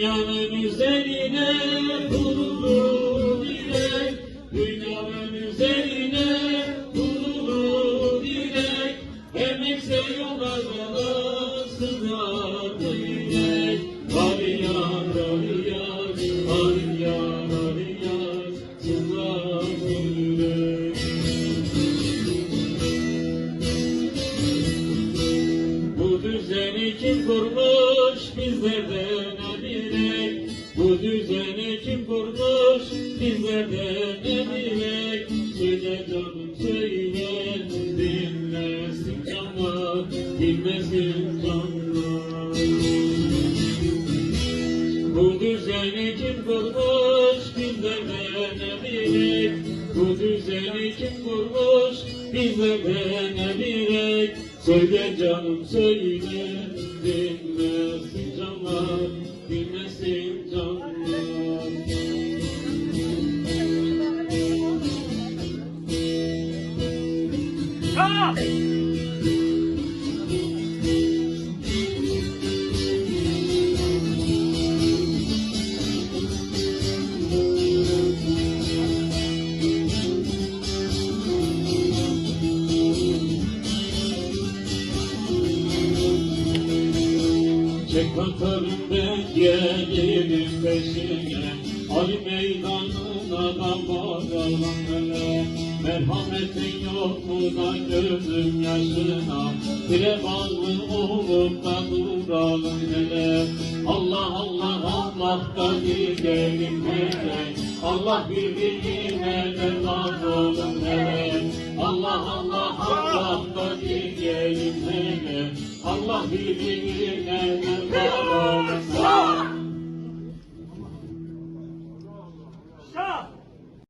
Dünyanın üzerine kurulu dilek, dünyanın üzerine kurulu dilek, emekse yollara sızardı yürek. Ar yar, ar yar, ar yar, ar yar, sızardı yürek. Bu düzeni kim kurmuş bizlerden kurmuş bizler de ne bilek Söyle canım söyle dinlesin canlar dinlesin canlar Bu düzeni kim kurmuş bizler de ne bilek? Bu düzeni kim kurmuş bizler de ne bilek? Söyle canım söyle dinlesin canlar Çek bakarım ben gelirim peşine. Ali meydanına da varalım hele Merhametin yok mu da gözüm yaşına? Bire bağlı olup da duralım hele Allah Allah Allah da gidelim hele Allah birbirine de olun hele Allah Allah Allah da gidelim hele Allah birbirine de olun